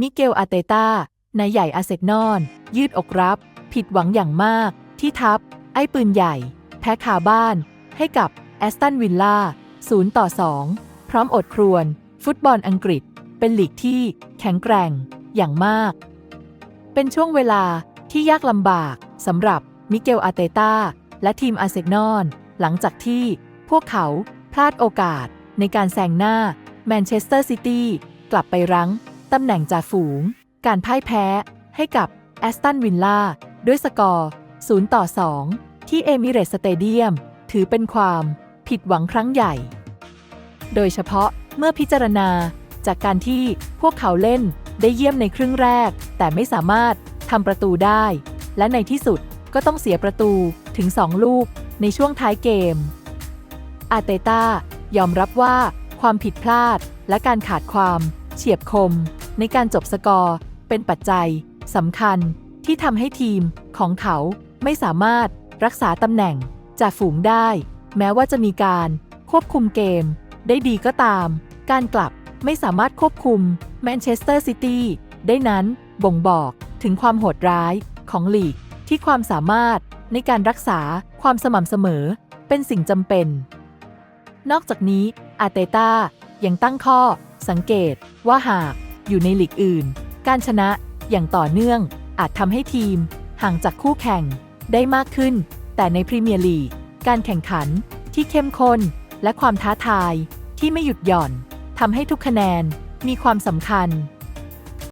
มิเกลอาเตตานายใหญ่อาเซนอน ยืดอกรับ ผิดหวังอย่างมาก ที่ทัพไอ้ปืนใหญ่ แพ้คาบ้าน ให้กับแอสตันวิลล่า0ต่อ 2 พร้อมอดครวน ฟุตบอลอังกฤษ เป็นลีกที่แข็งแกร่ง อย่างมาก เป็นช่วงเวลาที่ยากลำบากสำหรับมิเกลอาเตตาและทีมอาเซนอลหลังจากที่พวกเขาพลาดโอกาสในการแซงหน้าแมนเชสเตอร์ซิตี้กลับไปรั้ง ตำแหน่งจ่าฝูง การพ่ายแพ้ ให้กับแอสตันวิลล่าด้วยสกอร์ 0 ต่อ 2 ที่เอมิเรตสเตเดียม ถือเป็นความผิดหวังครั้งใหญ่ โดยเฉพาะเมื่อพิจารณาจากการที่พวกเขาเล่นได้เยี่ยมในครึ่งแรก แต่ไม่สามารถทำประตูได้ และในที่สุดก็ต้องเสียประตูถึง 2 ลูกในช่วงท้ายเกม อาเตต้ายอมรับว่าความผิดพลาดและการขาดความเฉียบคม ในการจบสกอร์เป็นปัจจัยสำคัญที่ทำให้ทีมของเขาไม่สามารถรักษาตำแหน่งจากฝูงได้ แม้ว่าจะมีการควบคุมเกม ได้ดีก็ตาม การกลับไม่สามารถควบคุมแมนเชสเตอร์ซิตี้ได้นั้นบ่งบอกถึงความโหดร้ายของลีกที่ความสามารถในการรักษาความสม่ำเสมอเป็นสิ่งจำเป็น นอกจากนี้อาเตต้ายังตั้งข้อสังเกตว่าหาก อยู่ในลีกอื่น การชนะอย่างต่อเนื่องอาจทำให้ทีม ห่างจากคู่แข่งได้มากขึ้น แต่ในพรีเมียร์ลีกการแข่งขันที่เข้มข้น และความท้าทายที่ไม่หยุดหย่อนทำให้ทุกคะแนนมีความสำคัญ